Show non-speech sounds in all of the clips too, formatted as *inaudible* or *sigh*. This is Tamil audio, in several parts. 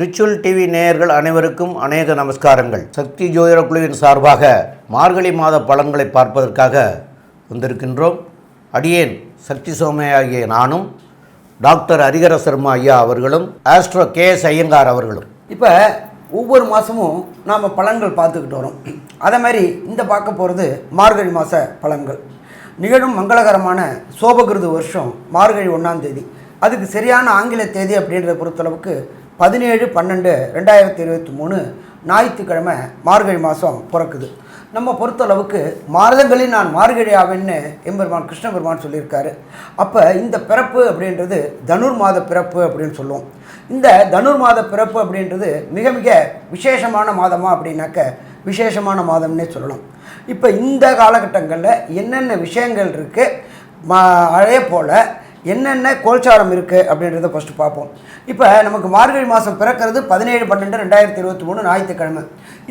ரிச்சுவல் டிவி நேயர்கள் அனைவருக்கும் அநேக நமஸ்காரங்கள். சக்தி ஜோதிட குழுவின் சார்பாக மார்கழி மாத பழங்களை பார்ப்பதற்காக வந்திருக்கின்றோம். அடியேன் சக்தி சோமையாகிய நானும் டாக்டர் ஹரிகர சர்மா ஐயா அவர்களும் ஆஸ்ட்ரோ கே எஸ் ஐயங்கார் அவர்களும். இப்போ ஒவ்வொரு மாதமும் நாம் பலன்கள் பார்த்துக்கிட்டு வரோம். அதே மாதிரி இந்த பார்க்க போகிறது மார்கழி மாத பலன்கள். நிகழும் மங்களகரமான சோபகிருது வருஷம் மார்கழி ஒன்றாம் தேதி. அதுக்கு சரியான ஆங்கில தேதி அப்படின்றத பொறுத்தளவுக்கு பதினேழு பன்னெண்டு ரெண்டாயிரத்தி இருபத்தி மூணு ஞாயிற்றுக்கிழமை மார்கழி மாதம் பிறக்குது. நம்ம பொறுத்தளவுக்கு மாதங்களில் நான் மார்கழி ஆவேன்னு எம்பெருமான் கிருஷ்ண பெருமான் சொல்லியிருக்காரு. அப்போ இந்த பிறப்பு அப்படின்றது தனுர் மாத பிறப்பு அப்படின்னு சொல்லுவோம். இந்த தனுர் மாத பிறப்பு அப்படின்றது மிக மிக விசேஷமான மாதமாக அப்படின்னாக்க விசேஷமான மாதம்னே சொல்லலாம். இப்போ இந்த காலகட்டங்களில் என்னென்ன விஷயங்கள் இருக்குது மா அதே போல் என்னென்ன கோல்சாரம் இருக்குது அப்படின்றத ஃபஸ்ட்டு பார்ப்போம். இப்போ நமக்கு மார்கழி மாதம் பிறக்கிறது பதினேழு பன்னெண்டு ரெண்டாயிரத்தி இருபத்தி மூணு ஞாயிற்றுக்கிழமை.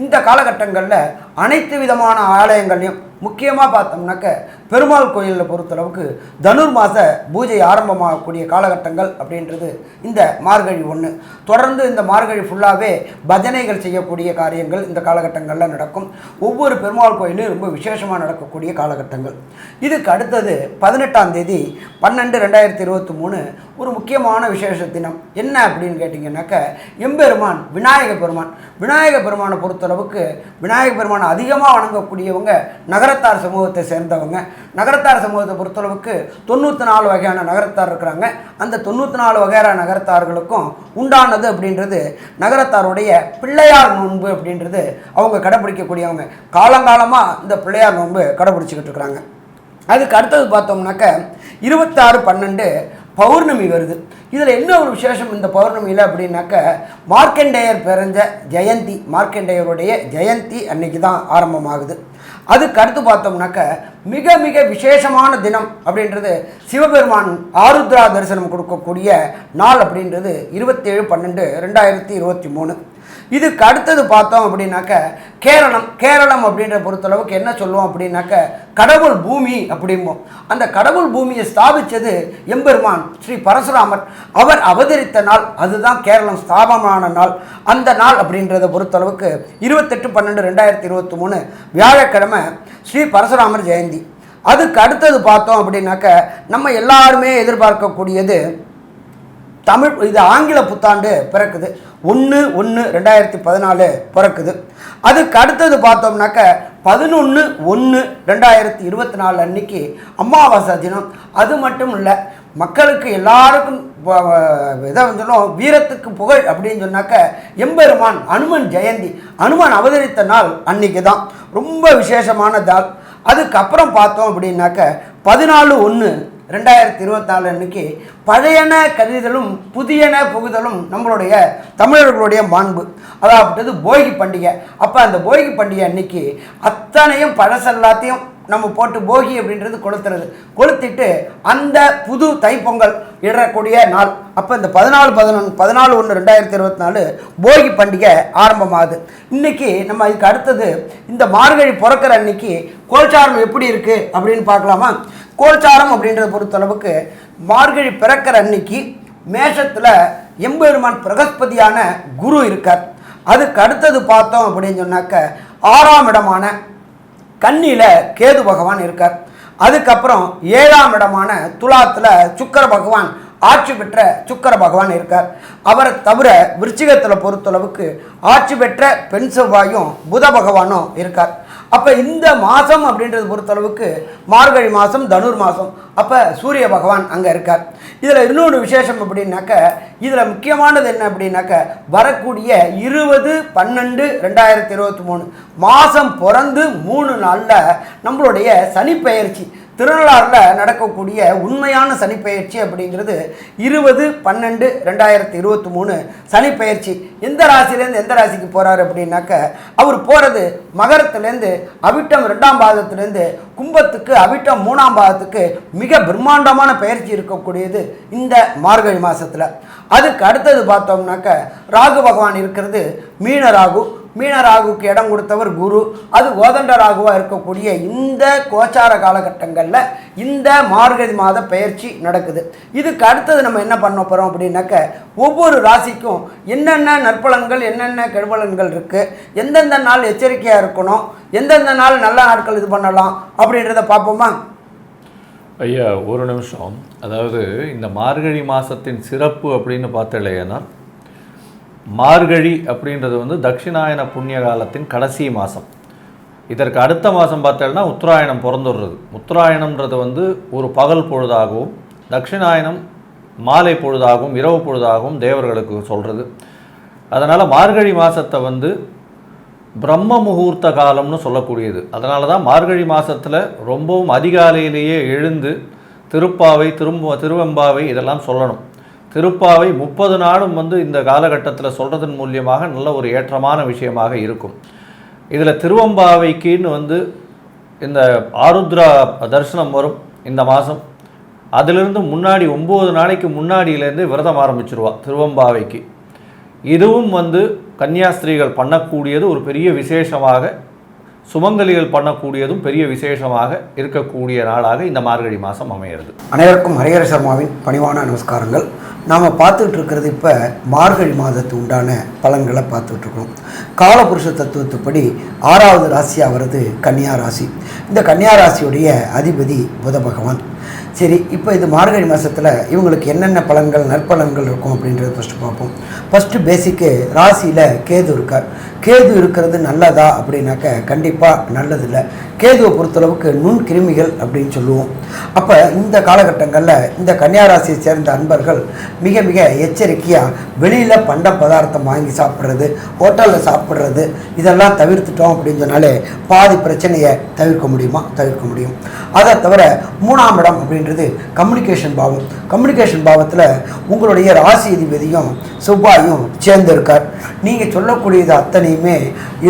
இந்த காலகட்டங்களில் அனைத்து விதமான ஆலயங்களையும் முக்கியமாக பார்த்தோம்னாக்க பெருமாள் கோயிலில் பொறுத்தளவுக்கு தனுர் மாத பூஜை ஆரம்பமாகக்கூடிய காலகட்டங்கள் அப்படின்றது இந்த மார்கழி ஒன்று தொடர்ந்து இந்த மார்கழி ஃபுல்லாகவே பஜனைகள் செய்யக்கூடிய காரியங்கள் இந்த காலகட்டங்களில் நடக்கும். ஒவ்வொரு பெருமாள் கோயிலும் ரொம்ப விசேஷமாக நடக்கக்கூடிய காலகட்டங்கள். இதுக்கு அடுத்தது பதினெட்டாம் தேதி பன்னெண்டு ரெண்டாயிரத்தி இருபத்தி மூணு ஒரு முக்கியமான விசேஷ தினம். என்ன அப்படின்னு கேட்டிங்கன்னாக்க எம்பெருமான் விநாயக பெருமான். விநாயக பெருமானை பொறுத்தளவுக்கு விநாயக பெருமானை அதிகமாக வணங்கக்கூடியவங்க நகரத்தார் சமூகத்தை சேர்ந்தவங்க. நகரத்தார் சமூகத்தை பொறுத்தளவுக்கு தொண்ணூற்றி நாலு வகையான நகரத்தார் இருக்கிறாங்க. அந்த தொண்ணூற்றி நாலு வகையான நகரத்தார்களுக்கும் உண்டானது அப்படின்றது நகரத்தாருடைய பிள்ளையார் நோன்பு அப்படின்றது அவங்க கடைப்பிடிக்கக்கூடியவங்க காலங்காலமாக இந்த பிள்ளையார் நோன்பு கடைப்பிடிச்சிக்கிட்டு இருக்கிறாங்க. அதுக்கு அடுத்தது பார்த்தோம்னாக்க இருபத்தாறு பன்னெண்டு பௌர்ணமி வருது. இதில் என்ன ஒரு விசேஷம் இந்த பௌர்ணமியில் அப்படின்னாக்க மார்க்கண்டேயர் பிறந்த ஜெயந்தி மார்க்கண்டேயருடைய ஜெயந்தி அன்னைக்கு தான் ஆரம்பமாகுது. அதுக்கு அடுத்து பார்த்தோம்னாக்க மிக மிக விசேஷமான தினம் அப்படின்றது சிவபெருமான் ஆருத்ரா தரிசனம் கொடுக்கக்கூடிய நாள் அப்படின்றது இருபத்தேழு பன்னெண்டு ரெண்டாயிரத்தி இருபத்தி மூணு. இதுக்கு அடுத்தது பார்த்தோம் அப்படின்னாக்க கேரளம் கேரளம் அப்படின்ற பொறுத்தளவுக்கு என்ன சொல்லுவோம் அப்படின்னாக்க கடவுள் பூமி அப்படிம்போம். அந்த கடவுள் பூமியை ஸ்தாபித்தது எம்பெருமான் ஸ்ரீ பரசுராமர். அவர் அவதரித்த நாள் அதுதான் கேரளம் ஸ்தாபமான நாள். அந்த நாள் அப்படின்றத பொறுத்தளவுக்கு இருபத்தெட்டு பன்னெண்டு ரெண்டாயிரத்தி இருபத்தி மூணு வியாழக்கிழமை ஸ்ரீ பரசுராமர் ஜெயந்தி. அதுக்கு அடுத்தது பார்த்தோம் அப்படின்னாக்க நம்ம எல்லாருமே எதிர்பார்க்கக்கூடியது தமிழ் இது ஆங்கில புத்தாண்டு பிறக்குது. ஒன்று ஒன்று ரெண்டாயிரத்தி பதினாலு பிறக்குது. அதுக்கு அடுத்தது பார்த்தோம்னாக்க பதினொன்று ஒன்று ரெண்டாயிரத்தி இருபத்தி நாலு அன்னைக்கு அமாவாசை தினம். அது மட்டும் இல்லை மக்களுக்கு எல்லாருக்கும் வ- இதை வந்துடும் வீரத்துக்கு புகழ் அப்படின்னு சொன்னாக்க எம்பெருமான் அனுமன் ஜெயந்தி அனுமன் அவதரித்த நாள் அன்னைக்கு தான் ரொம்ப விசேஷமான நாள். அதுக்கப்புறம் பார்த்தோம் அப்படின்னாக்க பதினாலு ஒன்று ரெண்டாயிரத்தி இருபத்தி நாலு அன்னைக்கு பழையன கருதலும் புதியன புகுதலும் நம்மளுடைய தமிழர்களுடைய மாண்பு. அதாவது போகி பண்டிகை. அப்போ அந்த போகி பண்டிகை அன்னைக்கு அத்தனையும் பழசெல்லாத்தையும் நம்ம போட்டு போகி அப்படின்றது கொளுத்துறது. கொளுத்திட்டு அந்த புது தைப்பொங்கல் இடக்கூடிய நாள். அப்போ இந்த பதினாலு பதினொன்று பதினாலு ஒன்று ரெண்டாயிரத்தி இருபத்தி நாலு போகி பண்டிகை ஆரம்பமாகுது. இன்னைக்கு நம்ம இதுக்கு அடுத்தது இந்த மார்கழி பிறக்கிற அன்னைக்கு கோல்சாரம் எப்படி இருக்குது அப்படின்னு பார்க்கலாமா? கோல்சாரம் அப்படின்றத பொறுத்தளவுக்கு மார்கழி பிறக்கிற அன்னைக்கு மேஷத்தில் எம்பெருமான் பிரகஸ்பதியான குரு இருக்கார். அதுக்கு அடுத்தது பார்த்தோம் அப்படின்னு சொன்னாக்க ஆறாம் இடமான கன்னியில் கேது பகவான் இருக்கார். அதுக்கப்புறம் ஏழாம் இடமான துலாத்தில் சுக்கர பகவான் ஆட்சி பெற்ற சுக்கர பகவான் இருக்கார். அவரை தவிர விருச்சிகத்தில் பொறுத்தளவுக்கு ஆட்சி பெற்ற பெண் செவ்வாயும் புத பகவானும் இருக்கார். அப்போ இந்த மாதம் அப்படின்றது பொறுத்தளவுக்கு மார்கழி மாதம் தனுர் மாதம் அப்போ சூரிய பகவான் அங்கே இருக்கார். இதில் இன்னொரு விசேஷம் அப்படின்னாக்க இதில் முக்கியமானது என்ன அப்படின்னாக்க வரக்கூடிய இருபது பன்னெண்டு ரெண்டாயிரத்தி இருபத்தி மூணு. மாதம் பிறந்து மூணு நாளில் நம்மளுடைய சனிப்பெயர்ச்சி திருநள்ளாறில் நடக்கக்கூடிய உண்மையான சனிப்பெயர்ச்சி அப்படிங்கிறது இருபது பன்னெண்டு ரெண்டாயிரத்தி இருபத்தி மூணு சனிப்பெயர்ச்சி. எந்த ராசிலேருந்து எந்த ராசிக்கு போகிறாரு அப்படின்னாக்க அவர் போகிறது மகரத்துலேருந்து அவிட்டம் ரெண்டாம் பாதத்துலேருந்து கும்பத்துக்கு அவிட்டம் மூணாம் பாதத்துக்கு மிக பிரம்மாண்டமான பயிற்சி இருக்கக்கூடியது இந்த மார்கழி மாதத்தில் அதுக்கு அடுத்தது பார்த்தோம்னாக்க ராகு பகவான் இருக்கிறது மீன ராகு. மீன ராகுக்கு இடம் கொடுத்தவர் குரு அது கோதண்ட ராகுவாக இருக்கக்கூடிய இந்த கோச்சார காலகட்டங்களில் இந்த மார்கழி மாத பயிற்சி நடக்குது. இதுக்கு அடுத்தது நம்ம என்ன பண்ண போகிறோம் அப்படின்னாக்க ஒவ்வொரு ராசிக்கும் என்னென்ன நற்பலன்கள் என்னென்ன கெடுபலன்கள் இருக்குது எந்தெந்த நாள் எச்சரிக்கையாக இருக்கணும் எந்தெந்த நாள் நல்ல நாட்கள் இது பண்ணலாம் அப்படின்றத பார்ப்போமா? ஐயா ஒரு நிமிஷம். அதாவது இந்த மார்கழி மாதத்தின் சிறப்பு அப்படின்னு பார்த்தலையேனா மார்கழி அப்படின்றது வந்து தட்சிணாயன புண்ணிய காலத்தின் கடைசி மாதம் இதற்கு அடுத்த மாதம் பார்த்தோம்னா உத்தராயணம் பிறந்துடுறது. உத்தராயணம்ன்றது வந்து ஒரு பகல் பொழுதாகவும் தட்சிணாயனம் மாலை பொழுதாகவும் இரவு பொழுதாகவும் தேவர்களுக்கு சொல்கிறது அதனால் மார்கழி மாதத்தை வந்து பிரம்ம முகூர்த்த காலம்னு சொல்லக்கூடியது. அதனால தான் மார்கழி மாதத்தில் ரொம்பவும் அதிகாலையிலேயே எழுந்து திருப்பாவை திரும்ப திருவெம்பாவை இதெல்லாம் சொல்லணும். திருப்பாவை முப்பது நாளும் வந்து இந்த காலகட்டத்தில் சொல்கிறதன் மூலியமாக நல்ல ஒரு ஏற்றமான விஷயமாக இருக்கும். இதில் திருவம்பாவைக்குன்னு வந்து இந்த ஆருத்ரா தரிசனம் வரும் இந்த மாதம் அதிலிருந்து முன்னாடி ஒம்பது நாளைக்கு முன்னாடியிலேருந்து விரதம் ஆரம்பிச்சிருவா திருவம்பாவைக்கு. இதுவும் வந்து கன்னியாஸ்திரிகள் பண்ணக்கூடியது ஒரு பெரிய விசேஷமாக சுமங்கலிகள் பண்ணக்கூடியதும் பெரிய விசேஷமாக இருக்கக்கூடிய நாளாக இந்த மார்கழி மாதம் அமையிறது. அனைவருக்கும் ஹரிஹர சர்மாவின் பணிவான நமஸ்காரங்கள். நாம் பார்த்துக்கிட்டு இருக்கிறது இப்போ மார்கழி மாதத்து உண்டான பலன்களை பார்த்துக்கிட்டு இருக்கிறோம். காலபுருஷ தத்துவத்துப்படி ஆறாவது ராசியாக வருது கன்னியா ராசி. இந்த கன்னியா ராசியுடைய அதிபதி புத பகவான். சரி இப்போ இது மார்கழி மாதத்தில் இவங்களுக்கு என்னென்ன பலன்கள் நற்பலன்கள் இருக்கும் அப்படின்றத ஃபஸ்ட்டு பார்ப்போம். ஃபஸ்ட்டு பேசிக்கு ராசியில் கேது இருக்கார். கேது இருக்கிறது நல்லதா அப்படின்னாக்க கண்டிப்பாக நல்லதில்லை. கேதுவை பொறுத்தளவுக்கு நுண் கிருமிகள் அப்படின்னு சொல்லுவோம். அப்போ இந்த காலகட்டங்களில் இந்த கன்னியாராசியை சேர்ந்த அன்பர்கள் மிக மிக எச்சரிக்கையாக வெளியில் பண்ட பதார்த்தம் வாங்கி சாப்பிட்றது ஹோட்டலில் சாப்பிட்றது இதெல்லாம் தவிர்த்துட்டோம் அப்படின்னு சொன்னாலே பாதி பிரச்சனையை தவிர்க்க முடியுமா? தவிர்க்க முடியும். அதை தவிர மூணாம் இடம் அப்படின்றது கம்யூனிகேஷன் பாவம். கம்யூனிகேஷன் பாவத்தில் உங்களுடைய ராசி அதிபதியும் செவ்வாயும் சேர்ந்திருக்கார். நீங்கள் சொல்லக்கூடியது அத்தனையுமே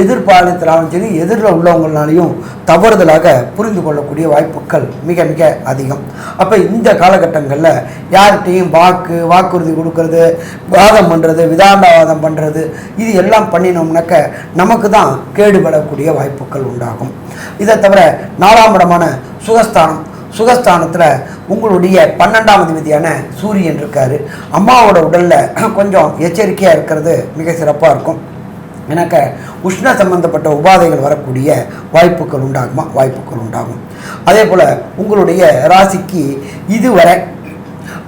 எதிர்பாலத்தினாலும் சரி எதிரில் உள்ளவங்களாலையும் தவறுதலாக புரிந்து கொள்ளக்கூடிய வாய்ப்புகள் மிக மிக அதிகம். அப்போ இந்த காலகட்டங்களில் யார்கிட்டையும் வாக்கு வாக்குறுதி கொடுக்கறது வாதம் பண்ணுறது விதாண்டவாதம் பண்ணுறது இது எல்லாம் பண்ணினோம்னாக்க நமக்கு தான் கேடுபடக்கூடிய வாய்ப்புகள் உண்டாகும். இதை தவிர நாலாம் இடமான சுகஸ்தானம் சுகஸ்தானத்தில் உங்களுடைய பன்னெண்டாம் அதிபதியான சூரியன் இருக்கார். அம்மாவோட உடலில் *clears throat* கொஞ்சம் எச்சரிக்கையாக இருக்கிறது மிக சிறப்பாக இருக்கும். எனக்கு உஷ்ண சம்பந்தப்பட்ட உபாதைகள் வரக்கூடிய வாய்ப்புகள் உண்டாகுமா? வாய்ப்புகள் உண்டாகும். அதே போல் உங்களுடைய ராசிக்கு இதுவரை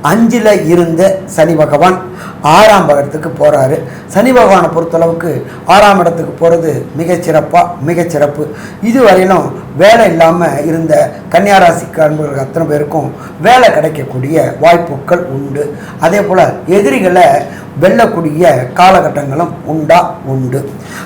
அஞ்சில் இருந்த சனி பகவான் ஆறாம் இடத்துக்கு போகிறாரு சனி பகவானை பொறுத்தளவுக்கு ஆறாம் இடத்துக்கு போகிறது மிகச்சிறப்பாக மிகச்சிறப்பு இதுவரையிலும் வேலை இல்லாமல் இருந்த கன்னியாராசி அன்பர்கள் அத்தனை பேருக்கும் வேலை கிடைக்கக்கூடிய வாய்ப்புகள் உண்டு. அதே போல் எதிரிகளை வெல்லக்கூடிய காலகட்டங்களும் உண்டா? உண்டு.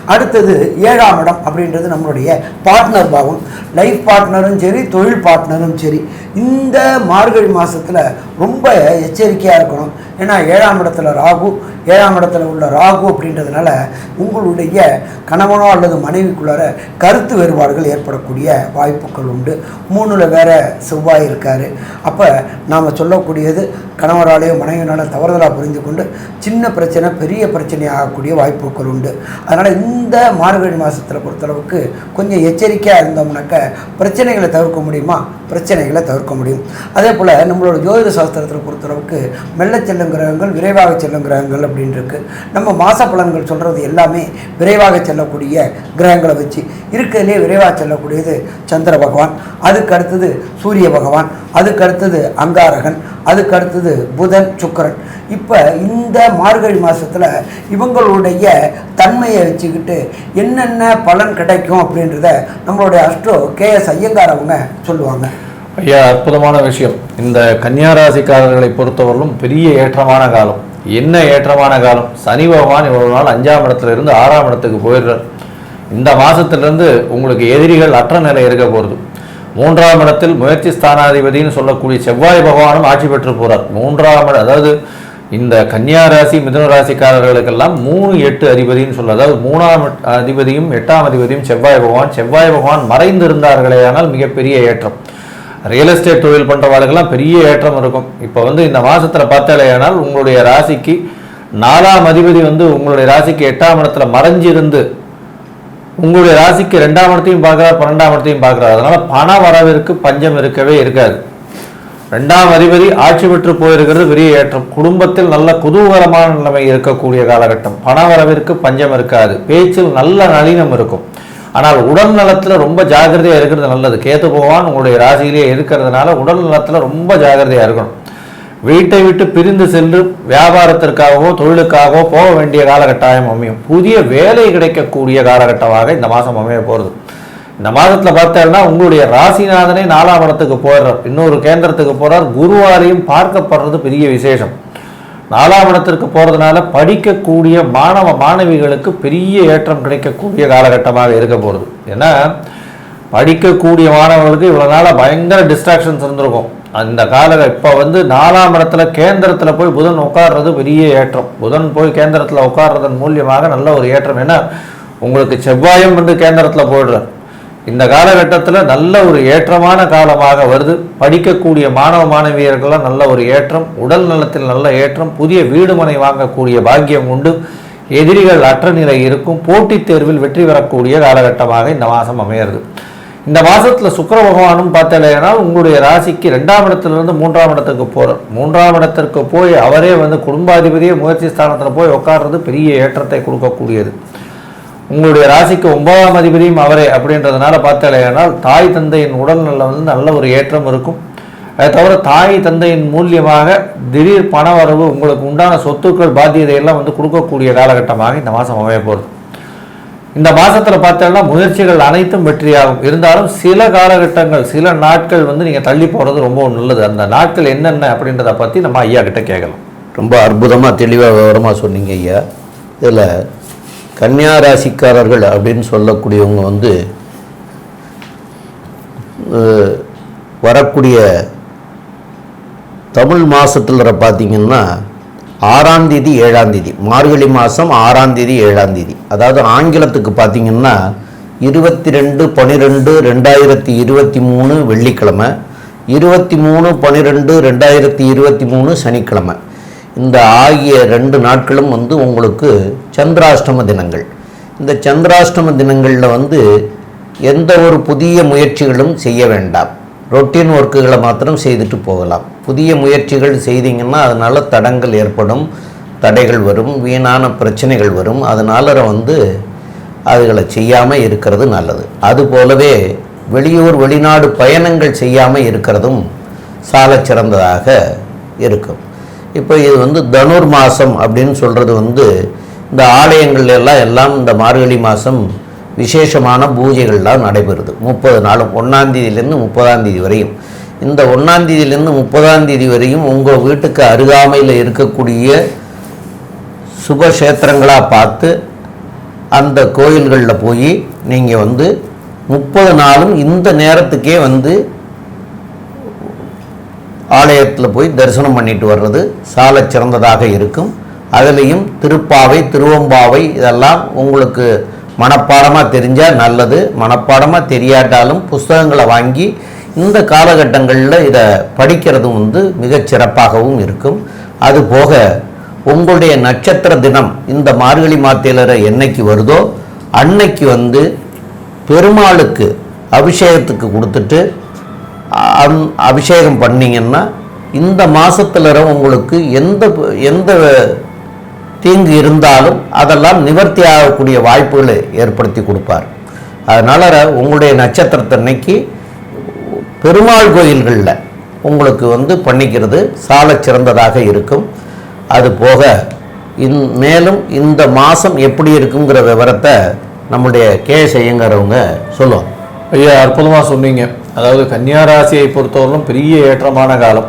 அடுத்தது ஏழாம் இடம் அப்படின்றது நம்மளுடைய பார்ட்னர் பாவம் லைஃப் பார்ட்னரும் சரி தொழில் பார்ட்னரும் சரி. இந்த மார்கழி மாதத்தில் ரொம்ப எச்சரிக்கையாக இருக்கணும். ஏன்னா ஏழாம் இடத்துல ராகு ஏழாம் இடத்துல உள்ள ராகு அப்படின்றதுனால உங்களுடைய கணவனோ அல்லது மனைவிக்குள்ளார கருத்து வேறுபாடுகள் ஏற்படக்கூடிய வாய்ப்புகள் உண்டு. மூணில் வேற செவ்வாய் இருக்கார். அப்போ நாம் சொல்லக்கூடியது கணவராலேயோ மனைவினாலும் தவறுதலாக புரிந்து கொண்டு சின்ன பிரச்சனை பெரிய பிரச்சனை ஆகக்கூடிய வாய்ப்புகள் உண்டு. அதனால் இந்த மார்கழி மாதத்தில் பொறுத்தளவுக்கு கொஞ்சம் எச்சரிக்கையாக இருந்தோம்னாக்க பிரச்சனைகளை தவிர்க்க முடியுமா? பிரச்சனைகளை தவிர்க்க முடியும். அதே போல் நம்மளோட ஜோதிட சாஸ்திரத்தில் பொறுத்தளவுக்கு மெல்ல செல்லும் கிரகங்கள் விரைவாக செல்லும் கிரகங்கள் அப்படின்னு இருக்குது நம்ம மாத பலன்கள் சொல்கிறது எல்லாமே விரைவாக செல்லக்கூடிய கிரகங்களை வச்சு இருக்கிறதுலே விரைவாக செல்லக்கூடியது சந்திர பகவான். அதுக்கு அடுத்தது சூரிய பகவான். அதுக்கு அடுத்தது அங்காரகன். அதுக்கு அடுத்தது புதன் சுக்கிரன். இப்போ இந்த மார்கழி மாதத்தில் இவங்களுடைய தன்மையை வச்சுக்கிட்டு என்னென்ன பலன் கிடைக்கும் அப்படின்றத நம்மளுடைய அஸ்ட்ரோ கே எஸ் ஐயங்கார் அவங்க சொல்லுவாங்க. ஐயா அற்புதமான விஷயம். இந்த கன்னியாராசிக்காரர்களை பொறுத்தவரையிலும் பெரிய ஏற்றமான காலம். என்ன ஏற்றமான காலம்? சனி பகவான் இவ்வளவு நாள் அஞ்சாம் இடத்துல இருந்து ஆறாம் இடத்துக்கு போயிடுறார். இந்த மாதத்துலேருந்து உங்களுக்கு எதிரிகள் அற்ற நிலை இருக்க போகிறது மூன்றாம் இடத்தில் முயற்சி ஸ்தானாதிபதினு சொல்லக்கூடிய செவ்வாய் பகவானும் ஆட்சி பெற்று போறார். மூன்றாம் அதாவது இந்த கன்னியா ராசி மிதுன ராசிக்காரர்களுக்கெல்லாம் மூணு எட்டு அதிபதினு சொல்ல அதாவது மூணாம் அதிபதியும் எட்டாம் அதிபதியும் செவ்வாய் பகவான். செவ்வாய் பகவான் மறைந்திருந்தார்களே ஆனால் மிகப்பெரிய ஏற்றம். ரியல் எஸ்டேட் தொழில் பண்ணுறவாளுக்கெல்லாம் பெரிய ஏற்றம் இருக்கும். இப்போ வந்து இந்த மாதத்தில் பார்த்தாலேயானால் உங்களுடைய ராசிக்கு நாலாம் அதிபதி வந்து உங்களுடைய ராசிக்கு எட்டாம் இடத்துல மறைஞ்சிருந்து உங்களுடைய ராசிக்கு ரெண்டாம் இடத்தையும் பார்க்குறார் பன்னெண்டாம் இடத்தையும் பார்க்குறார். அதனால் பண வரவிற்கு பஞ்சம் இருக்கவே இருக்காது. ரெண்டாம் அதிபதி ஆட்சி பெற்று போயிருக்கிறது பெரிய ஏற்றம். குடும்பத்தில் நல்ல குதூகலமான நிலைமை இருக்கக்கூடிய காலகட்டம். பண வரவிற்கு பஞ்சம் இருக்காது. பேச்சில் நல்ல நளினம் இருக்கும். ஆனால் உடல் நலத்தில் ரொம்ப ஜாக்கிரதையாக இருக்கிறது நல்லது. கேத்து பகவான் உங்களுடைய ராசியிலேயே இருக்கிறதுனால உடல் நலத்தில் ரொம்ப ஜாக்கிரதையாக இருக்கணும். வீட்டை விட்டு பிரிந்து சென்று வியாபாரத்திற்காகவோ தொழிலுக்காகவோ போக வேண்டிய காலகட்டாயம் அமையும். புதிய வேலை கிடைக்கக்கூடிய காலகட்டமாக இந்த மாதம் அமைய போகிறது இந்த மாதத்தில் பார்த்தேன்னா உங்களுடைய ராசிநாதனே நாலாம் இடத்துக்கு போயிடுறார். இன்னொரு கேந்திரத்துக்கு போகிறார் குருவாரையும் பார்க்கப்படுறது பெரிய விசேஷம். நாலாம் இடத்திற்கு போகிறதுனால படிக்கக்கூடிய மாணவ மாணவிகளுக்கு பெரிய ஏற்றம் கிடைக்கக்கூடிய காலகட்டமாக இருக்க போகிறது ஏன்னா படிக்கக்கூடிய மாணவர்களுக்கு இவ்வளோ நாளாக பயங்கர டிஸ்ட்ராக்ஷன்ஸ் இருந்திருக்கும். அந்த கால இப்போ வந்து நாலாம் இடத்துல கேந்திரத்தில் போய் புதன் உட்கார்றது பெரிய ஏற்றம். புதன் போய் கேந்திரத்தில் உட்கார்றதன் மூலியமாக நல்ல ஒரு ஏற்றம். ஏன்னா உங்களுக்கு செவ்வாயும் வந்து கேந்திரத்தில் போயிடுறார். இந்த காலகட்டத்தில் நல்ல ஒரு ஏற்றமான காலமாக வருது. படிக்கக்கூடிய மாணவ மாணவியர்கள்லாம் நல்ல ஒரு ஏற்றம். உடல் நலத்தில் நல்ல ஏற்றம். புதிய வீடுமனை வாங்கக்கூடிய பாக்கியம் உண்டு. எதிரிகள் அற்ற நிலை இருக்கும். போட்டித் தேர்வில் வெற்றி பெறக்கூடிய காலகட்டமாக இந்த மாதம் அமையிறது. இந்த மாதத்தில் சுக்கர பகவானும் பார்த்தலைன்னா உங்களுடைய ராசிக்கு ரெண்டாம் இடத்துலேருந்து மூன்றாம் இடத்துக்கு போகிறார் மூன்றாம் இடத்திற்கு போய் அவரே வந்து குடும்பாதிபதியே முயற்சி ஸ்தானத்தில் போய் உட்கார்றது பெரிய ஏற்றத்தை கொடுக்கக்கூடியது. உங்களுடைய ராசிக்கு ஒன்பதாம் அதிபதியும் அவரே அப்படின்றதுனால பார்த்தலையானால் தாய் தந்தையின் உடல்நல வந்து நல்ல ஒரு ஏற்றம் இருக்கும். அதை தவிர தாய் தந்தையின் மூலியமாக திடீர் பண வரவு உங்களுக்கு உண்டான சொத்துக்கள் பாத்தியதையெல்லாம் வந்து கொடுக்கக்கூடிய காலகட்டமாக இந்த மாதம் அமைய போகிறது இந்த மாதத்தில் பார்த்தோம்னா முயற்சிகள் அனைத்தும் வெற்றியாகும். இருந்தாலும் சில காலகட்டங்கள் சில நாட்கள் வந்து நீங்கள் தள்ளி போகிறது ரொம்ப நல்லது. அந்த நாட்கள் என்னென்ன அப்படின்றத பற்றி நம்ம ஐயா கிட்ட கேட்கலாம். ரொம்ப அற்புதமாக தெளிவாக விவரமாக சொன்னீங்க ஐயா. இதில் கன்னியா ராசிக்காரர்கள் அப்படின்னு சொல்லக்கூடியவங்க வந்து வரக்கூடிய தமிழ் மாதத்தில் பார்த்தீங்கன்னா ஆறாம் தேதி ஏழாம் தேதி. மார்கழி மாதம் ஆறாம் தேதி ஏழாம் தேதி. அதாவது ஆங்கிலத்துக்கு பார்த்தீங்கன்னா இருபத்தி ரெண்டு பன்னிரெண்டு ரெண்டாயிரத்தி இருபத்தி மூணு வெள்ளிக்கிழமை இருபத்தி மூணு பன்னிரெண்டு ரெண்டாயிரத்தி இருபத்தி மூணு சனிக்கிழமை. இந்த ஆகிய ரெண்டு நாட்களும் வந்து உங்களுக்கு சந்திராஷ்டம தினங்கள். இந்த சந்திராஷ்டம தினங்களில் வந்து எந்த ஒரு புதிய முயற்சிகளும் செய்ய வேண்டாம். ரொட்டீன் ஒர்க்குகளை மாத்திரம் செய்துட்டு போகலாம். புதிய முயற்சிகள் செய்தீங்கன்னா அதனால் தடங்கள் ஏற்படும் தடைகள் வரும் வீணான பிரச்சனைகள் வரும். அதனால் வந்து அதுகளை செய்யாமல் இருக்கிறது நல்லது. அதுபோலவே வெளியூர் வெளிநாடு பயணங்கள் செய்யாமல் இருக்கிறதும் சாலச் சிறந்ததாக இருக்கும். இப்போ இது வந்து தனுர் மாதம் அப்படின்னு சொல்கிறது வந்து இந்த ஆலயங்கள்ல எல்லாம் எல்லாம் இந்த மார்கழி மாதம் விசேஷமான பூஜைகள்லாம் நடைபெறுது. முப்பது நாளும் ஒன்றாந்தேதியிலேருந்து முப்பதாந்தேதி வரையும். இந்த ஒன்றாந்தேதியிலேருந்து முப்பதாந்தேதி வரையும் உங்கள் வீட்டுக்கு அருகாமையில் இருக்கக்கூடிய சுபக்ஷேத்திரங்களாக பார்த்து அந்த கோயில்களில் போய் நீங்கள் வந்து முப்பது நாளும் இந்த நேரத்துக்கே வந்து ஆலயத்தில் போய் தரிசனம் பண்ணிட்டு வர்றது சால சிறந்ததாக இருக்கும். அதுலேயும் திருப்பாவை திருவம்பாவை இதெல்லாம் உங்களுக்கு மனப்பாடமாக தெரிஞ்சால் நல்லது மனப்பாடமாக தெரியாட்டாலும் புஸ்தகங்களை வாங்கி இந்த காலகட்டங்களில் இதை படிக்கிறதும் வந்து மிகச் சிறப்பாகவும் இருக்கும். அதுபோக உங்களுடைய நட்சத்திர தினம் இந்த மார்கழி மாத்திலரை என்னைக்கு வருதோ அன்னைக்கு வந்து பெருமாளுக்கு அபிஷேகத்துக்கு கொடுத்துட்டு அந் அபிஷேகம் பண்ணீங்கன்னா இந்த மாதத்துல உங்களுக்கு எந்த எந்த தீங்கு இருந்தாலும் அதெல்லாம் நிவர்த்தி ஆகக்கூடிய வாய்ப்புகளை ஏற்படுத்தி கொடுப்பார். அதனால் உங்களுடைய நட்சத்திரத்தன்னைக்கு பெருமாள் கோயில்களில் உங்களுக்கு வந்து பண்ணிக்கிறது சாலச் சிறந்ததாக இருக்கும். அது போக இன் மேலும் இந்த மாதம் எப்படி இருக்குங்கிற விவரத்தை நம்முடைய கே ஐயங்கிறவங்க சொல்லுவாங்க. ஐயா அற்புதமாக சொன்னீங்க. அதாவது கன்னியாராசியை பொறுத்தவரையிலும் பெரிய ஏற்றமான காலம்.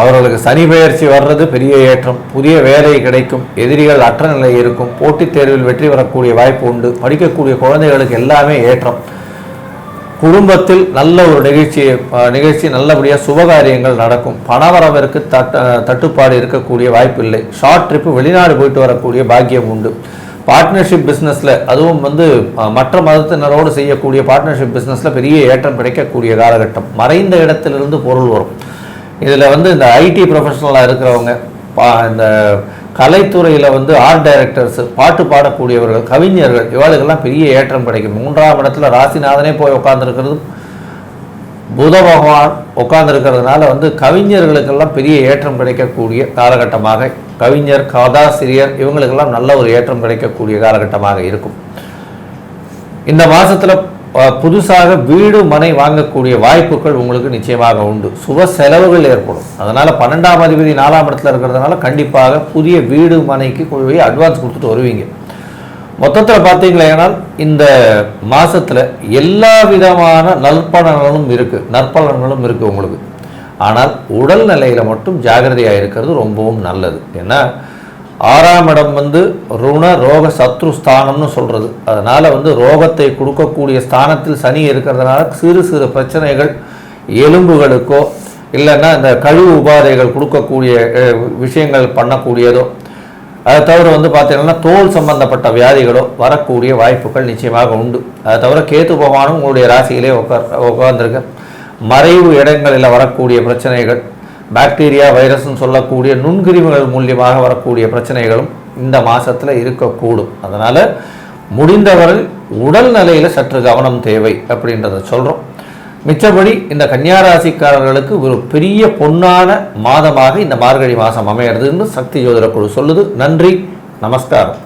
அவர்களுக்கு சனி பெயர்ச்சி வர்றது பெரிய ஏற்றம். புதிய வேலை கிடைக்கும். எதிரிகள் அற்ற நிலை இருக்கும். போட்டித் தேர்வில் வெற்றி பெறக்கூடிய வாய்ப்பு உண்டு. படிக்கக்கூடிய குழந்தைகளுக்கு எல்லாமே ஏற்றம். குடும்பத்தில் நல்ல ஒரு நிகழ்ச்சி நிகழ்ச்சி நல்லபடியாக சுபகாரியங்கள் நடக்கும். பணவரவிற்கு தட்ட தட்டுப்பாடு இருக்கக்கூடிய வாய்ப்பு இல்லை. ஷார்ட் ட்ரிப்பு வெளிநாடு போயிட்டு வரக்கூடிய பாக்கியம் உண்டு. பார்ட்னர்ஷிப் பிஸ்னஸில் அதுவும் வந்து மற்ற மதத்தினரோடு செய்யக்கூடிய பார்ட்னர்ஷிப் பிஸ்னஸில் பெரிய ஏற்றம் கிடைக்கக்கூடிய காலகட்டம். மறைந்த இடத்திலிருந்து பொருள் வரும். இதில் வந்து இந்த ஐடி ப்ரொஃபஷனலாக இருக்கிறவங்க பா இந்த கலைத்துறையில் வந்து ஆர்ட் டைரக்டர்ஸ் பாட்டு பாடக்கூடியவர்கள் கவிஞர்கள் இவளுக்கெல்லாம் பெரிய ஏற்றம் கிடைக்கும். மூன்றாம் இடத்துல ராசிநாதனே போய் உட்கார்ந்துருக்கிறதும் புத பகவான் உட்காந்துருக்கிறதுனால வந்து கவிஞர்களுக்கெல்லாம் பெரிய ஏற்றம் கிடைக்கக்கூடிய காலகட்டமாக கவிஞர் கதாசிரியர் இவங்களுக்கெல்லாம் நல்ல ஒரு ஏற்றம் கிடைக்கக்கூடிய காலகட்டமாக இருக்கும். இந்த மாதத்தில் புதுசாக வீடு மனை வாங்கக்கூடிய வாய்ப்புகள் உங்களுக்கு நிச்சயமாக உண்டு. சுப செலவுகள் ஏற்படும். அதனால் பன்னெண்டாம் அதிபதி நாலாம் இடத்துல இருக்கிறதுனால கண்டிப்பாக புதிய வீடு மனைக்கு போய் அட்வான்ஸ் கொடுத்துட்டு வருவீங்க. மொத்தத்தில் பார்த்தீங்களேனால் இந்த மாதத்தில் எல்லா விதமான நற்பலன்களும் இருக்குது நற்பலன்களும் இருக்குது உங்களுக்கு. ஆனால் உடல் நிலையில் மட்டும் ஜாகிரதையாக இருக்கிறது ரொம்பவும் நல்லது. ஏன்னா ஆறாம் இடம் வந்து ருண ரோக சத்ரு ஸ்தானம்னு சொல்கிறது அதனால் வந்து ரோகத்தை கொடுக்கக்கூடிய ஸ்தானத்தில் சனி இருக்கிறதுனால சிறு சிறு பிரச்சனைகள் எலும்புகளுக்கோ இல்லைன்னா இந்த கழிவு உபாதைகள் கொடுக்கக்கூடிய விஷயங்கள் பண்ணக்கூடியதோ அதை தவிர வந்து பார்த்தீங்கன்னா தோல் சம்பந்தப்பட்ட வியாதிகளோ வரக்கூடிய வாய்ப்புகள் நிச்சயமாக உண்டு. அதை தவிர கேத்து பகவானும் உங்களுடைய ராசியிலே உட்கார் உட்கார்ந்துருக்க மறைவு இடங்களில் வரக்கூடிய பிரச்சனைகள் பாக்டீரியா வைரஸ்னு சொல்லக்கூடிய நுண்கிருமிகள் மூலியமாக வரக்கூடிய பிரச்சனைகளும் இந்த மாதத்தில் இருக்கக்கூடும். அதனால் முடிந்தவரை உடல் நிலையில் சற்று கவனம் தேவை அப்படின்றத சொல்கிறோம் மிச்சபடி இந்த கன்னியாராசிக்காரர்களுக்கு ஒரு பெரிய பொன்னான மாதமாக இந்த மார்கழி மாதம் அமையிறதுன்னு சக்தி ஜோதிட குழு சொல்லுது. நன்றி நமஸ்காரம்.